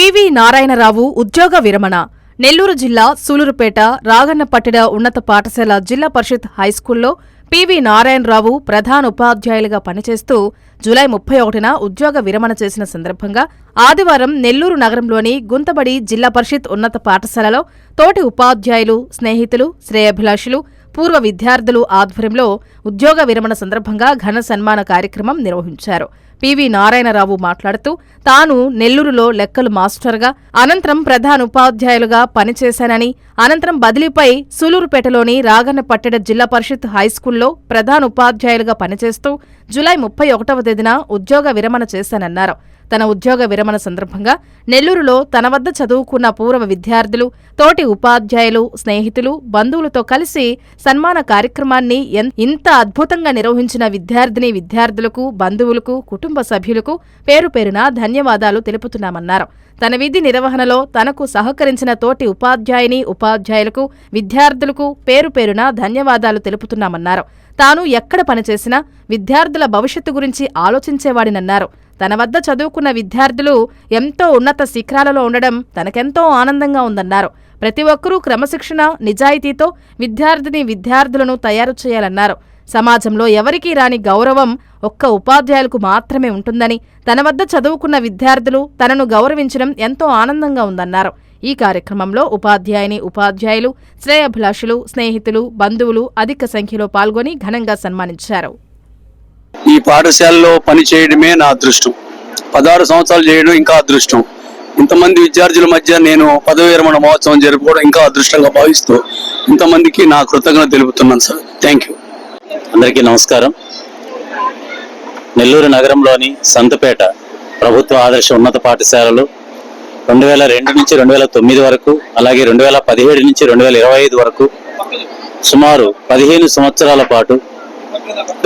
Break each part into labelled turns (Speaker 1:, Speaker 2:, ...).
Speaker 1: PV Narayana Rao ఉద్యోగ విరమణ. నెల్లూరు జిల్లా సూలూరుపేట రాగన్నపట్టిడ ఉన్నత పాఠశాల జిల్లా పరిషత్ హైస్కూల్లో పివి నారాయణరావు ప్రధాన ఉపాధ్యాయులుగా పనిచేస్తూ జూలై ముప్పై ఒకటిన ఉద్యోగ విరమణ చేసిన సందర్భంగా ఆదివారం నెల్లూరు నగరంలోని గుంతబడి జిల్లా పరిషత్ ఉన్నత పాఠశాలలో తోటి ఉపాధ్యాయులు స్నేహితులు శ్రేయభిలాషులు పూర్వ విద్యార్థులు ఆధ్వర్యంలో ఉద్యోగ విరమణ సందర్భంగా ఘన సన్మాన కార్యక్రమం నిర్వహించారు. పివి నారాయణరావు మాట్లాడుతూ తాను నెల్లూరులో లెక్కలు మాస్టర్గా అనంతరం ప్రధాన ఉపాధ్యాయులుగా పనిచేశానని అనంతరం బదిలీపై సూలూరుపేటలోని రాగన్నపట్టెడ జిల్లా పరిషత్ హైస్కూల్లో ప్రధాన ఉపాధ్యాయులుగా పనిచేస్తూ జులై ముప్పై ఒకటవ తేదీన ఉద్యోగ విరమణ చేశానన్నారు. తన ఉద్యోగ విరమణ సందర్భంగా నెల్లూరులో తన వద్ద చదువుకున్న పూర్వ విద్యార్థులు తోటి ఉపాధ్యాయులు స్నేహితులు బంధువులతో కలిసి సన్మాన కార్యక్రమాన్ని ఇంత అద్భుతంగా నిర్వహించిన విద్యార్థిని విద్యార్థులకు బంధువులకు కుటుంబ సభ్యులకు పేరు పేరున ధన్యవాదాలు తెలుపుతున్నామన్నారు. తన విధి నిర్వహణలో తనకు సహకరించిన తోటి ఉపాధ్యాయుని ఉపాధ్యాయులకు విద్యార్థులకు పేరు పేరున ధన్యవాదాలు తెలుపుతున్నామన్నారు. తాను ఎక్కడ పనిచేసినా విద్యార్థుల భవిష్యత్తు గురించి ఆలోచించేవాడినన్నారు. తన వద్ద చదువుకున్న విద్యార్థులు ఎంతో ఉన్నత శిఖరాలలో ఉండడం తనకెంతో ఆనందంగా ఉందన్నారు. ప్రతి ఒక్కరూ క్రమశిక్షణ నిజాయితీతో విద్యార్థిని విద్యార్థులను తయారు చేయాలన్నారు. సమాజంలో ఎవరికీ రాని గౌరవం ఒక్క ఉపాధ్యాయులకు మాత్రమే ఉంటుందని తన వద్ద చదువుకున్న విద్యార్థులు తనను గౌరవించడం ఎంతో ఆనందంగా ఉందన్నారు. ఈ కార్యక్రమంలో ఉపాధ్యాయుని ఉపాధ్యాయులు శ్రేయభిలాషులు స్నేహితులు బంధువులు అధిక సంఖ్యలో పాల్గొని ఘనంగా సన్మానించారు.
Speaker 2: ఈ పాఠశాలలో పని చేయడమే నా అదృష్టం. పదహారు సంవత్సరాలు చేయడం ఇంకా అదృష్టం. ఇంతమంది విద్యార్థుల మధ్య నేను పదవి విరమణ మహోత్సవం జరుపుకోవడం ఇంకా అదృష్టంగా భావిస్తూ ఇంతమందికి నా కృతజ్ఞత తెలుపుతున్నాను సార్. థ్యాంక్ యూ
Speaker 3: అందరికీ నమస్కారం. నెల్లూరు నగరంలోని సంతపేట ప్రభుత్వ ఆదర్శ ఉన్నత పాఠశాలలో రెండు వేల రెండు నుంచి రెండు వేల తొమ్మిది వరకు అలాగే రెండు వేల పదిహేడు నుంచి రెండు వేల ఇరవై ఐదు వరకు సుమారు పదిహేను సంవత్సరాల పాటు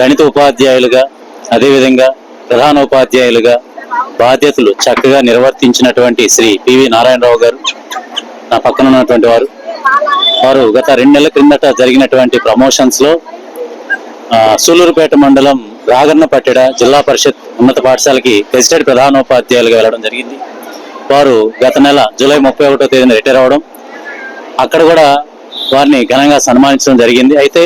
Speaker 3: గణిత ఉపాధ్యాయులుగా అదేవిధంగా ప్రధాన ఉపాధ్యాయులుగా బాధ్యతలు చక్కగా నిర్వర్తించినటువంటి శ్రీ పివి నారాయణరావు గారు నా పక్కన ఉన్నటువంటి వారు. వారు గత రెండు నెలల క్రిందట జరిగినటువంటి ప్రమోషన్స్లో సూలూరుపేట మండలం రాగన్నపట్టెడ జిల్లా పరిషత్ ఉన్నత పాఠశాలకి గెజిటెడ్ ప్రధానోపాధ్యాయులుగా వెళ్ళడం జరిగింది. వారు గత నెల జూలై ముప్పై ఒకటో తేదీన రిటైర్ అవడం అక్కడ కూడా వారిని ఘనంగా సన్మానించడం జరిగింది. అయితే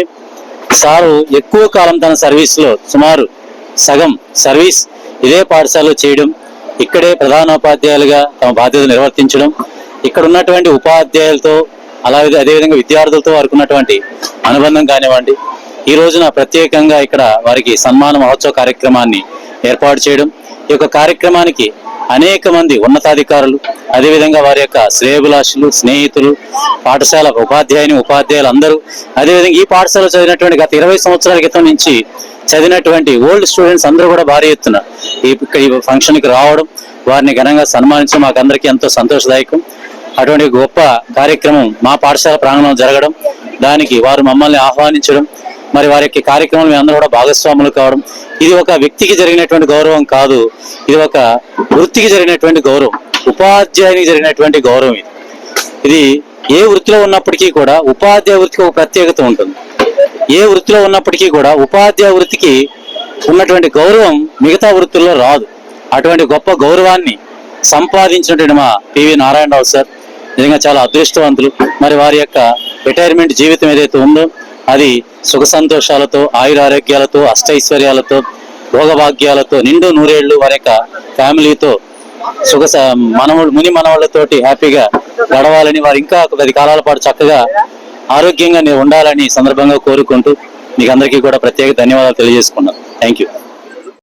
Speaker 3: సారు ఎక్కువ కాలం తన సర్వీస్లో సుమారు సగం సర్వీస్ ఇదే పాఠశాలలో చేయడం ఇక్కడే ప్రధానోపాధ్యాయులుగా తమ బాధ్యత నిర్వర్తించడం ఇక్కడ ఉన్నటువంటి ఉపాధ్యాయులతో అలాగే అదేవిధంగా విద్యార్థులతో వారికి ఉన్నటువంటి అనుబంధం కానివ్వండి ఈ రోజున ప్రత్యేకంగా ఇక్కడ వారికి సన్మాన మహోత్సవ కార్యక్రమాన్ని ఏర్పాటు చేయడం ఈ యొక్క కార్యక్రమానికి అనేక మంది ఉన్నతాధికారులు అదేవిధంగా వారి యొక్క శ్రేయభిలాషులు స్నేహితులు పాఠశాల ఉపాధ్యాయుని ఉపాధ్యాయులు అందరూ అదేవిధంగా ఈ పాఠశాల చదివినటువంటి గత ఇరవై సంవత్సరాల క్రితం నుంచి చదివినటువంటి ఓల్డ్ స్టూడెంట్స్ అందరూ కూడా భారీ ఎత్తున ఈ ఫంక్షన్కి రావడం వారిని ఘనంగా సన్మానించడం మాకు అందరికీ ఎంతో సంతోషదాయకం. అటువంటి గొప్ప కార్యక్రమం మా పాఠశాల ప్రాంగణంలో జరగడం దానికి వారు మమ్మల్ని ఆహ్వానించడం మరి వారి యొక్క కార్యక్రమం అందరూ కూడా భాగస్వాములు కావడం ఇది ఒక వ్యక్తికి జరిగినటువంటి గౌరవం కాదు ఇది ఒక వృత్తికి జరిగినటువంటి గౌరవం ఉపాధ్యాయునికి జరిగినటువంటి గౌరవం ఇది. ఇది ఏ వృత్తిలో ఉన్నప్పటికీ కూడా ఉపాధ్యాయ వృత్తికి ఒక ప్రత్యేకత ఉంటుంది. ఏ వృత్తిలో ఉన్నప్పటికీ కూడా ఉపాధ్యాయ వృత్తికి ఉన్నటువంటి గౌరవం మిగతా వృత్తుల్లో రాదు. అటువంటి గొప్ప గౌరవాన్ని సంపాదించినటువంటి మా పివి నారాయణరావు సార్ నిజంగా చాలా అదృష్టవంతులు. మరి వారి యొక్క రిటైర్మెంట్ జీవితం ఏదైతే ఉందో అది సుఖ సంతోషాలతో ఆయురారోగ్యాలతో అష్టైశ్వర్యాలతో భోగభాగ్యాలతో నిండు నూరేళ్ళు వారి యొక్క ఫ్యామిలీతో సుఖ మనవుడు ముని మనవాళ్ళతోటి హ్యాపీగా గడవాలని వారు ఇంకా పది కాలాల పాటు చక్కగా ఆరోగ్యంగా ఉండాలని సందర్భంగా కోరుకుంటూ మీకు అందరికీ కూడా ప్రత్యేక ధన్యవాదాలు తెలియజేసుకున్నాను. Thank you